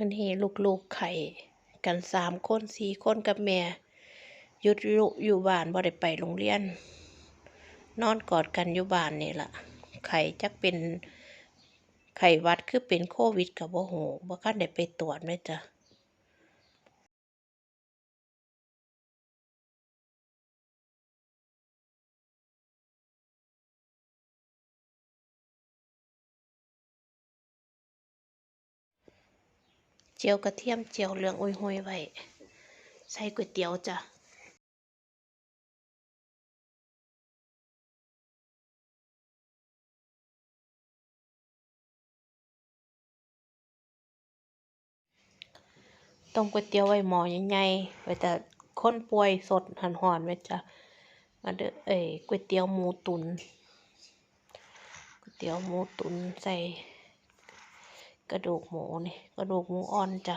มันเฮลูกๆไข่กันสามคนสี่คนกับแม่หยุดอยู่อยู่บ้านบ่ได้ไปโรงเรียน นอนกอดกันอยู่บ้านนี่แหละไข่จักเป็นไข่วัดคือเป็นโควิดกับบ่ฮู้บ่คันได้ไปตรวจแม่จ้ะ เจียวกระเทียมเจียวเหลืองอุยหุยไว้ ใส่ก๋วยเตี๋ยวจ้ะต้มก๋วยเตี๋ยวไว้หมอใหญ่ๆไว้แต่คนป่วยสดหันหอนไว้จ้ะมาเด้อเอ้ยก๋วยเตี๋ยวหมูตุนก๋วยเตี๋ยวหมูตุนใส่ กระดูกหมูนี่กระดูกหมูอ่อนจ้ะ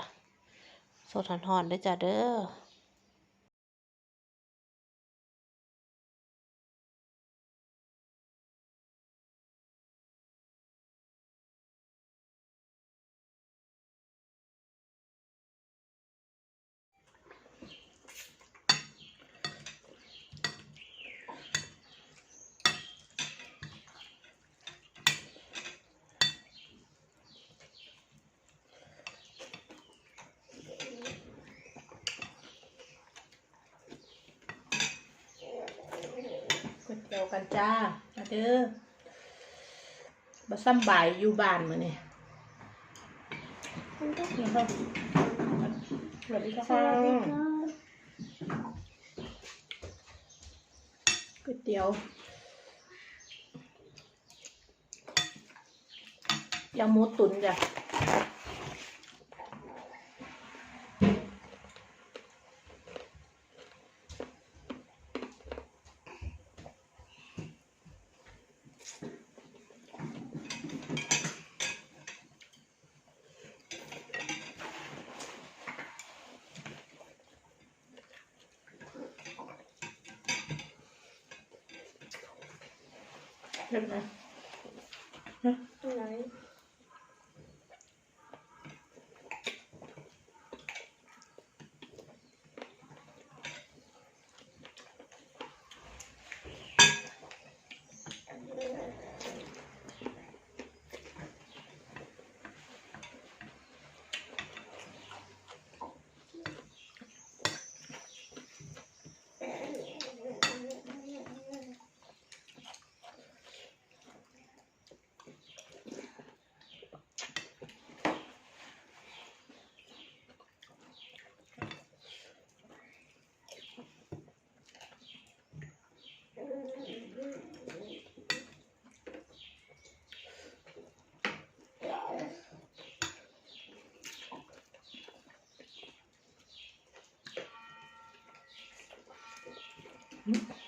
สดหันหอนเด้จ้ะเด้อ ก๋วยเตี๋ยวกันจ้ามาเด้อบ่ซ้ำบ่ายอยู่บ้านมื้อนี้นี่ครับสวัสดีค่ะก๋วยเตี๋ยวยำหมูตุ๋นจ้ะ เห็นไหมไหน Hum.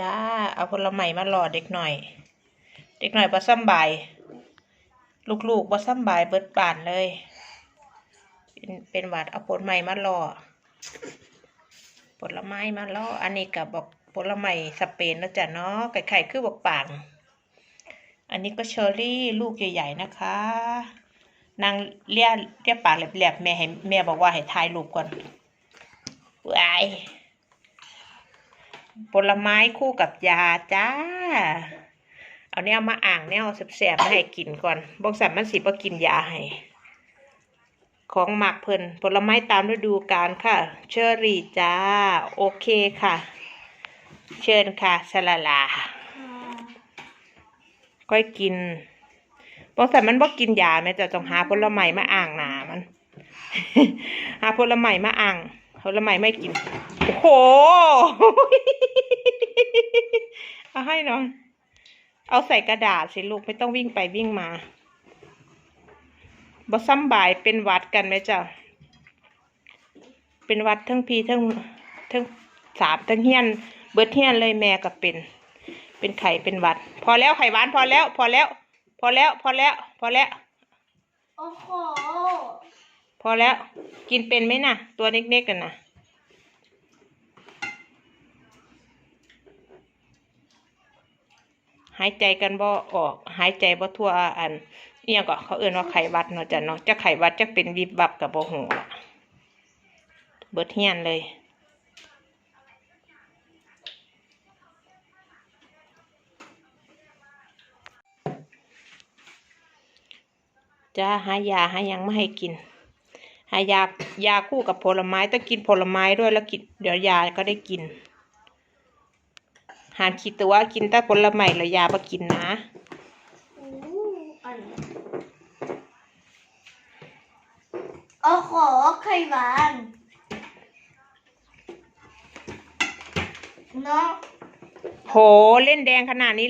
จ้า เอาผลไม้มาหล่อเด็กหน่อย เด็กหน่อยบ่ซ้ำบายลูกๆบ่ซ้ำบายเบิดบานเลย เป็นเป็นหวัดเอาผลไม้มาหล่อผลไม้มาหล่ออันนี้กับบอกผลไม้สเปนนะจ๊ะเนาะไข่ๆคือบอกป่างอันนี้ก็เชอร์รี่ลูกใหญ่ๆนะคะ นางเลียเลียปากแหลบๆแม่ให้แม่บอกว่าให้ทายรูปก่อนว้าย ผลไม้คู่กับยาจ้า เอาเนี่ยมาอ่างเนี่ยเอาแสบๆมาให้กินก่อนบอกสัมมันสิบ่กินยาให้ ของหมักเพิ่นผลไม้ตามฤดูกาลค่ะ เชอรี่จ้า โอเคค่ะ เชิญค่ะสลาลาก้อยกินบอกสัมมันบ่กินยาแม่จะต้องหาผลไม้มาอ่างหนามัน หาผลไม้มาอ่าง ผลไม้ไม่กิน โอ้โห เอาให้หน่อยเอาใส่กระดาษสิลูกไม่ต้องวิ่งไปวิ่งมาบ่ซ้ำบายเป็นหวัดกันไหมจ้ะ เป็นหวัดทั้งพีทั้งทั้งสามทั้งเฮียน เบิดเฮียนเลยแม่ก็เป็น เป็นไข่เป็นหวัด พอแล้วไข่หวานพอแล้ว พอแล้ว พอแล้ว พอแล้ว พอแล้ว โอ้โห พอแล้วกินเป็นไหมน่ะ ตัวเล็กๆกันนะหายใจกันบ่ออก หายใจบ่ทั่วอันเอียงก็เขาเอื่นว่าไข้หวัดเนาะจ้ะเนาะจะไข้หวัดจะเป็นวิบวับกับบ่หูล่ะเบิดเฮียนเลย จะหายาหายังไม่ให้กิน หายายาคู่กับผลไม้ต้องกินผลไม้ด้วยแล้วกินเดี๋ยวยาก็ได้กิน หามคิดแต่ว่ากินแต่ผลไม้แล้วยาบ่กินนะโอ้อันนี้โอ้โหไข่หวานเนาะโหเล่นแดงขนาดนี้